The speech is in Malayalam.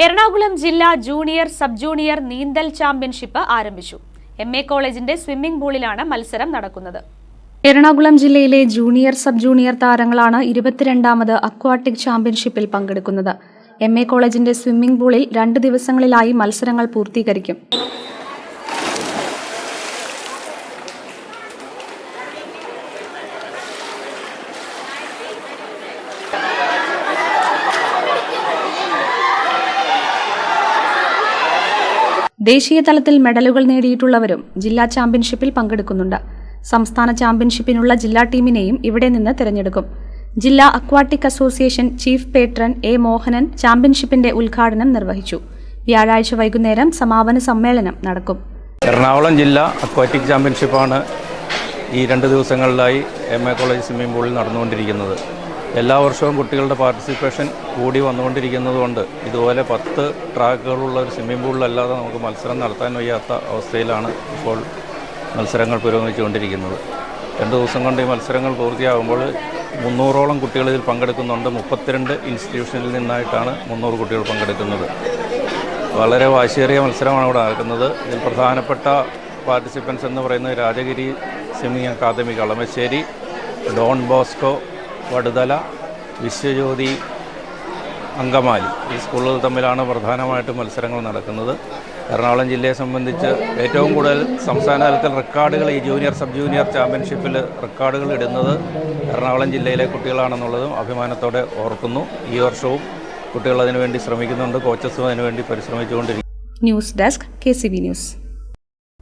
എറണാകുളം ജില്ലാ ജൂനിയർ സബ് ജൂനിയർ നീന്തൽ ചാമ്പ്യൻഷിപ്പ് ആരംഭിച്ചു. എം എ കോളേജിന്റെ സ്വിമ്മിംഗ് പൂളിലാണ് മത്സരം നടക്കുന്നത്. എറണാകുളം ജില്ലയിലെ ജൂനിയർ സബ് ജൂനിയർ താരങ്ങളാണ് ഇരുപത്തിരണ്ടാമത് അക്വാട്ടിക് ചാമ്പ്യൻഷിപ്പിൽ പങ്കെടുക്കുന്നത്. എം എ കോളേജിന്റെ സ്വിമ്മിംഗ് പൂളിൽ രണ്ട് ദിവസങ്ങളിലായി മത്സരങ്ങൾ പൂർത്തീകരിക്കും. ദേശീയ തലത്തിൽ മെഡലുകൾ നേടിയിട്ടുള്ളവരും ജില്ലാ ചാമ്പ്യൻഷിപ്പിൽ പങ്കെടുക്കുന്നുണ്ട്. സംസ്ഥാന ചാമ്പ്യൻഷിപ്പിനുള്ള ജില്ലാ ടീമിനെയും ഇവിടെ നിന്ന് തിരഞ്ഞെടുക്കും. ജില്ലാ aquatic association chief patron A Mohanan ചാമ്പ്യൻഷിപ്പിന്റെ ഉദ്ഘാടനം നിർവഹിച്ചു. വ്യാഴാഴ്ച വൈകുന്നേരം സമാപന സമ്മേളനം നടക്കും. എറണാകുളം ജില്ലാ അക്വാറ്റിക് ചാമ്പ്യൻഷിപ്പാണ് ഈ രണ്ട് ദിവസങ്ങളിലായി എം എ കോളേജ് സ്വിമ്മിംഗ് പൂളിൽ നടന്നുകൊണ്ടിരിക്കുന്നത്. എല്ലാ വർഷവും കുട്ടികളുടെ പാർട്ടിസിപ്പേഷൻ കൂടി വന്നുകൊണ്ടിരിക്കുന്നതുകൊണ്ട് ഇതുപോലെ പത്ത് ട്രാക്കുകളുള്ള ഒരു സ്വിമ്മിംഗ് പൂളിലല്ലാതെ നമുക്ക് മത്സരം നടത്താൻ വയ്യാത്ത അവസ്ഥയിലാണ് ഇപ്പോൾ മത്സരങ്ങൾ പുരോഗമിച്ചുകൊണ്ടിരിക്കുന്നത്. രണ്ട് ദിവസം കൊണ്ട് ഈ മത്സരങ്ങൾ പൂർത്തിയാകുമ്പോൾ മുന്നൂറോളം കുട്ടികൾ ഇതിൽ പങ്കെടുക്കുന്നുണ്ട്. മുപ്പത്തിരണ്ട് ഇൻസ്റ്റിറ്റ്യൂഷനിൽ നിന്നായിട്ടാണ് മുന്നൂറ് കുട്ടികൾ പങ്കെടുക്കുന്നത്. വളരെ വാശിയേറിയ മത്സരമാണ് ഇവിടെ നടക്കുന്നത്. ഇതിൽ പ്രധാനപ്പെട്ട പാർട്ടിസിപ്പൻസ് എന്ന് പറയുന്നത് Rajagiri swimming academy Kalamassery Don Bosco Vaduthala Viswajyothi Angamaly ഈ സ്കൂളുകൾ തമ്മിലാണ് പ്രധാനമായിട്ടും മത്സരങ്ങൾ നടക്കുന്നത്. എറണാകുളം ജില്ലയെ സംബന്ധിച്ച് ഏറ്റവും കൂടുതൽ സംസ്ഥാന തലത്തിൽ റെക്കോർഡുകൾ ഈ ജൂനിയർ സബ് ജൂനിയർ ചാമ്പ്യൻഷിപ്പിൽ റെക്കോർഡുകൾ ഇടുന്നത് എറണാകുളം ജില്ലയിലെ കുട്ടികളാണെന്നുള്ളതും അഭിമാനത്തോടെ ഓർക്കുന്നു. ഈ വർഷവും കുട്ടികൾ അതിനുവേണ്ടി ശ്രമിക്കുന്നുണ്ട് കോച്ചസും അതിനുവേണ്ടി പരിശ്രമിച്ചുകൊണ്ടിരിക്കുന്നു. News desk K C B news.